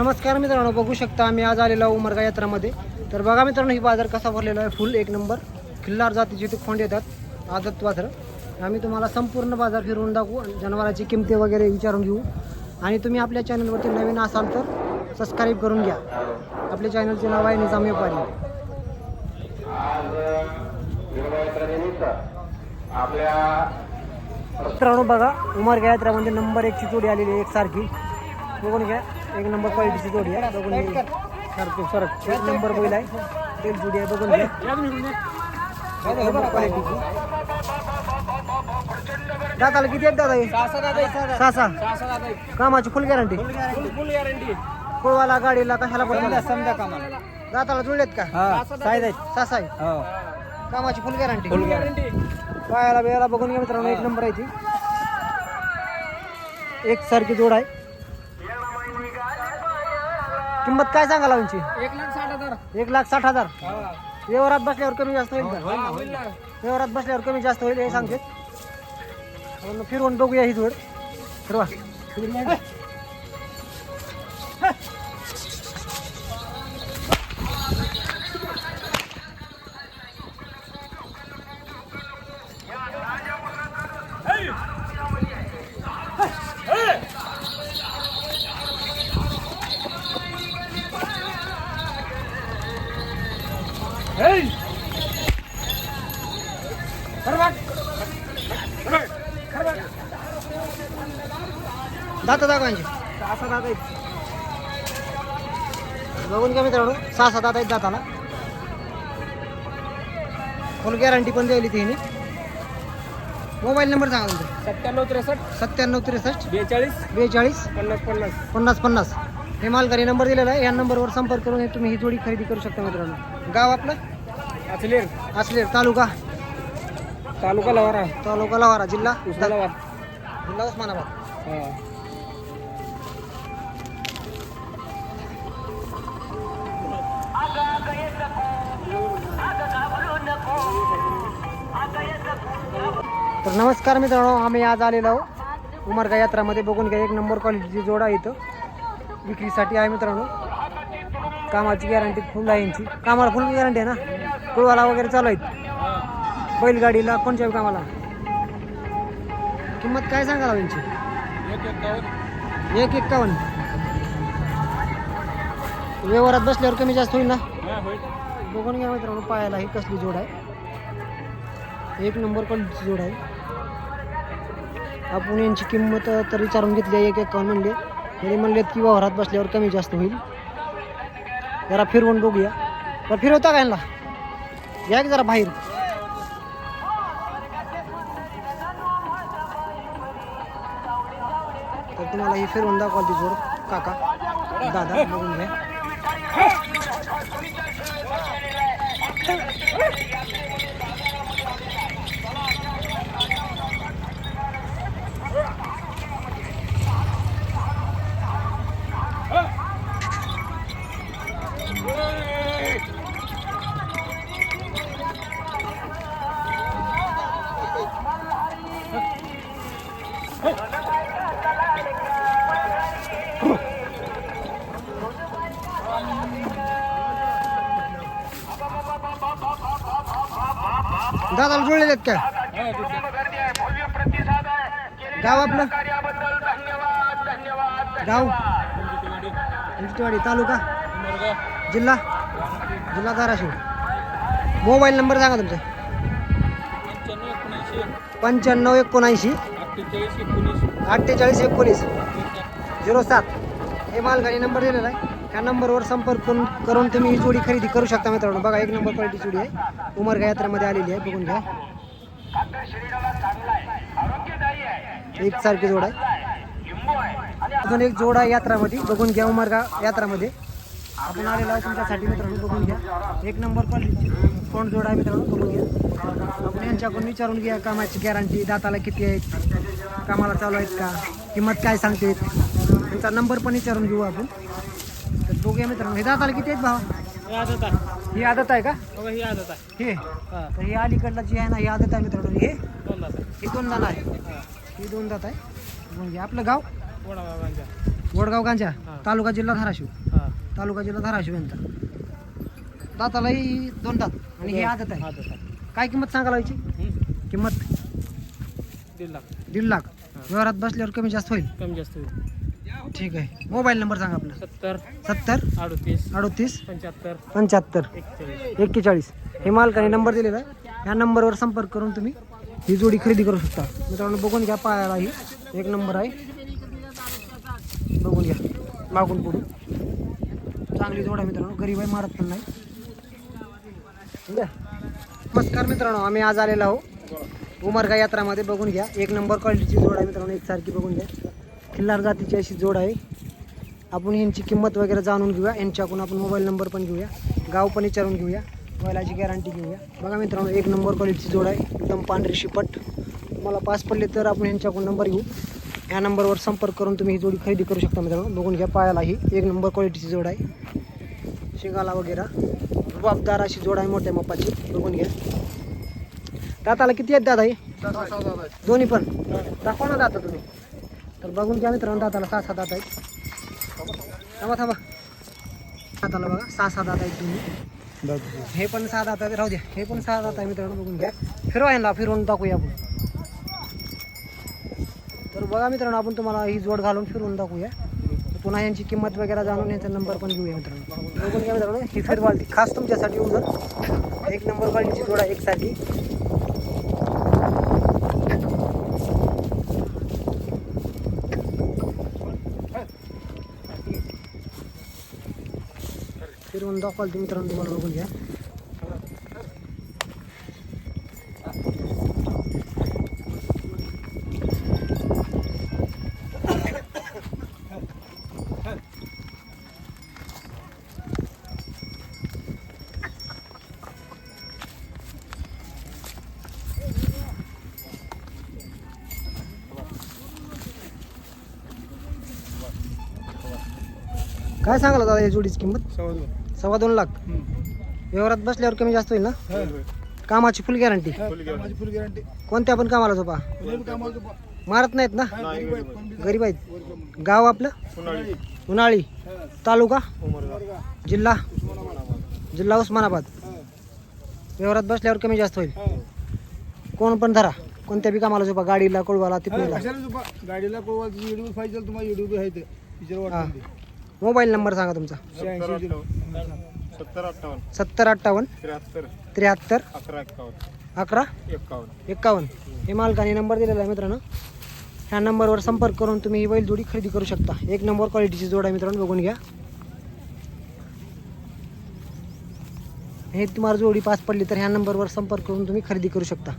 नमस्कार मित्रांनो बघू शकता आम्ही आज आलेलो आहोत उमरगा यात्रामध्ये. तर बघा मित्रांनो ही बाजार कसा भरलेला आहे. फुल एक नंबर खिल्लार जातीचे इथे खोंड येतात. आदत बाजार आम्ही तुम्हाला संपूर्ण बाजार फिरवून दाखवू जनावरांची किमती वगैरे विचारून घेऊ. आणि तुम्ही आपल्या चॅनलवरती नवीन असाल तर सबस्क्राईब करून घ्या. आपल्या चॅनलचे नाव आहे निजाम व्यापारी. मित्रांनो बघा उमरगा यात्रामध्ये नंबर एकची जोडी आलेली आहे एकसारखी. बघून घ्या. एक नंबर क्वालिटीची जोडी आहे. बघून घ्या सारखं सरक एक नंबर बैल आहे. तेल जोडी आहे बघून घ्या एक नंबर क्वालिटीची दाताला किती आहेत दादा हे? सहा सहा कामाची फुल गॅरंटी कुळवाला गाडीला कशाला पण समजा कामाला दाताला जुळलेत का? साईज आहेत. सहा आहे. हो. कामाची फुल गॅरंटी फुल गॅरंटी पायाला बियाला बघून घ्या मित्रांनो एक नंबर आहे ती. एक सारखी जोड आहे. किंमत काय सांगा लावूनची एक लाख साठ हजार. एक लाख साठ हजार. व्यवहारात बसल्यावर कमी जास्त होईल का? होईल ना व्यवहारात बसल्यावर कमी जास्त होईल हे सांगते. फिरवून बघूया ही जोड फिरवा दाता दागांचे असं दादा बघून घ्या मित्रांनो सहा सात दात आहेत दाताला. फुल गॅरंटी पण द्यायली तिने मोबाईल नंबर सांगा तुमचा. सत्त्याण्णव त्रेसष्ट. सत्त्याण्णव त्रेसष्ट. बेचाळीस. बेचाळीस. पन्नास पन्नास. पन्नास पन्नास. हे मालगाडी नंबर दिलेला आहे. या नंबरवर संपर्क करून तुम्ही ही जोडी खरेदी करू शकता मित्रांनो. गाव आपलं? अचलेर असलेर तालुका? तालुका लवारा. तालुका लवारा जिल्हा? उस्मानाबाद जिल्हा उस्मानाबाद. हा. तर नमस्कार मित्रांनो आम्ही आज आलेलो आहोत. उमरगा यात्रामध्ये बघून घ्या एक नंबर क्वालिटीची जोड आहे इथं. विक्रीसाठी आहे मित्रांनो. कामाची गॅरंटी फुल आहे यांची. कामाला फुल गॅरंटी आहे ना? कुळवाला वगैरे चालू आहेत. बैलगाडीला कोणत्या कामाला? किंमत काय सांगाल यांची? एक एकावन्न. एक्कावन्न व्यवहारात बसल्यावर कमी जास्त होईल ना? बघून घ्या मित्रांनो पायाला ही कसली जोड आहे. एक नंबर पण जोड आहे. आपण यांची किंमत तर विचारून घेतली आहे एक एकावन्न म्हणले. त्यांनी म्हणलेत की वावरात बसल्यावर कमी जास्त होईल. जरा फिरवून बघूया. तर फिरवता का यांना? या की जरा बाहेर? तर तुम्हाला ही फिरवून दाखवाल ती जोड काका दादा बघून घ्या. दादाला जुळलेले आहेत का गाव आपलं? गाव? इंटिवाडी तालुका? जिल्हा? जिल्हा धाराशिव. मोबाईल नंबर सांगा तुमचा. पंच्याण्णव एकोणऐंशी. अठ्ठेचाळीस एकोणीस अठ्ठेचाळीस एकोणीस. झिरो सात. हे मालगाडी नंबर दिलेला आहे. ह्या नंबरवर संपर्क करून करून तुम्ही ही जोडी खरेदी करू शकता मित्रांनो. बघा एक नंबर क्वालिटी जोडी आहे. उमरगा यात्रेमध्ये आलेली आहे बघून घ्या. एक सारखी जोड आहे. अजून एक जोड आहे यात्रामध्ये. बघून घ्या उमरगा यात्रामध्ये. आपण आलेला आहे तुमच्यासाठी मित्रांनो बघून घ्या. एक नंबर क्वालिटी कोण जोड आहे मित्रांनो बघून घ्या. आपण यांच्याकडून विचारून घ्या कामाची गॅरंटी दाताला किती आहेत कामाला चालू आहेत का किंमत काय सांगते. त्यांचा नंबर पण विचारून घेऊ आपण. बघूया मित्रांनो. हे दाताला किती आहेत भावा? ही आदत आहे. ही आदत आहे का? बघा ही आदत आहे. हे? हा. तर ही अलीकडला जी आहे ना ही आदत आहे मित्रांनो. हे? दोन दात आहे. ही दोन दात आहे. ही. दोन दात आहे. घ्या आपलं गाव? वडगाव गांजा. हा. तालुका जिल्हा धाराशिव. हा. तालुका जिल्हा धाराशिव यांचा. दातालाही दोन दात आणि हे आदत आहे. आदत आहे. काय किंमत सांगायला याची हं? किंमत? दीड लाख. दीड लाख. व्यवहारात बसल्यावर कमी जास्त होईल. कमी जास्त होईल. ठीक आहे. मोबाईल नंबर सांगा आपला. सत्तर. सत्तर? अडतीस. अडोतीस? पंच्याहत्तर. पंच्याहत्तर. एकचाळीस एक्केचाळीस. हे मालकाने नंबर दिलेला आहे. ह्या नंबरवर संपर्क करून तुम्ही ही जोडी खरेदी करू शकता. मित्रांनो बघून घ्या पायाला ही. एक नंबर आहे. बघून घ्या. मागून पुढून. चांगली जोड आहे मित्रांनो. गरीब आहे मारत पण नाही. ठीक आहे? नमस्कार मित्रांनो आम्ही आज आलेलो आहो उमरगा यात्रामध्ये बघून घ्या. एक नंबर क्वालिटीची जोड आहे मित्रांनो. एकसारखी बघून घ्या. खिल्लार जातीची अशी जोड आहे. आपण यांची किंमत वगैरे जाणून घेऊया. यांच्याकडून आपण मोबाईल नंबर पण घेऊया. गाव पण विचारून घेऊया. बैलाची गॅरंटी घेऊया. बघा मित्रांनो एक नंबर क्वालिटीची जोड आहे. एकदम पांढरी शिपट. तुम्हाला पास पडले तर आपण यांच्याकडून नंबर घेऊ. ह्या नंबरवर संपर्क करून तुम्ही ही जोडी खरेदी करू शकता मित्रांनो. बघून घ्या पायाला ही. एक नंबर क्वालिटीची जोड आहे. शिंगाला वगैरे. रुबाबदार अशी जोड आहे मोठ्या मापाची. बघून घ्या. दाताला किती आहेत दादा हे? दोन्ही पण. दाखवा ना दाता तुम्ही. तर बघून घ्या मित्रांनो दाताला सहा सात दात आहेत. थांबा थांबा. दाताला बघा सहा सात दात आहेत तुम्ही. हे पण सहा दात आहेत. राहू द्या. हे पण सहा दात आहे मित्रांनो बघून घ्या. फिरवा यांना फिरवून दाखवूया आपण. तर बघा मित्रांनो आपण तुम्हाला ही जोड घालून फिरवून दाखवूया. पुन्हा यांची किंमत वगैरे जाणून यांचा नंबर पण घेऊया मित्रांनो. बघून घ्या मित्रांनो ही फिरवाल खास तुमच्यासाठी उजर एक नंबर क्वालिटीची जोड आहे फिरवून दाखवाल तुम्ही मित्रांनो तुम्हाला बघून घ्या. काय सांगाल दादा या जोडीची किंमत? सव्वा दोन लाख. व्यवहारात बसल्यावर कमी जास्त होईल ना? कामाची फुल गॅरंटी माझी फुल गॅरंटी कोणत्या पण कामाला झोपा. कामाला मारत नाहीत ना? गरीब आहेत. गाव आपलं? उन्हाळी. तालुका? जिल्हा? जिल्हा उस्मानाबाद. व्यवहारात बसल्यावर कमी जास्त होईल. कोण पण धरा. कोणत्या बी कामाला झोपा. गाडीला कोळवाला झोपा? गाडीला कोळवाल युट्यूब पाहिजे तुम्हाला मोबाईल नंबर सांगा तुमचा. सत्तर अठ्ठावन्न. सत्तर अठ्ठावन्न त्र्याहत्तर. त्र्याहत्तर अकरा. एक्कावन्न अकरा एक्कावन्न एक्कावन्न हे मालकाने नंबर दिलेला आहे मित्रांनो. ह्या नंबरवर संपर्क करून तुम्ही ही बैल जोडी खरेदी करू शकता. एक नंबर क्वालिटीची जोड आहे मित्रांनो बघून घ्या. हे तुम्हाला जोडी पास पडली तर ह्या नंबरवर संपर्क करून तुम्ही खरेदी करू शकता.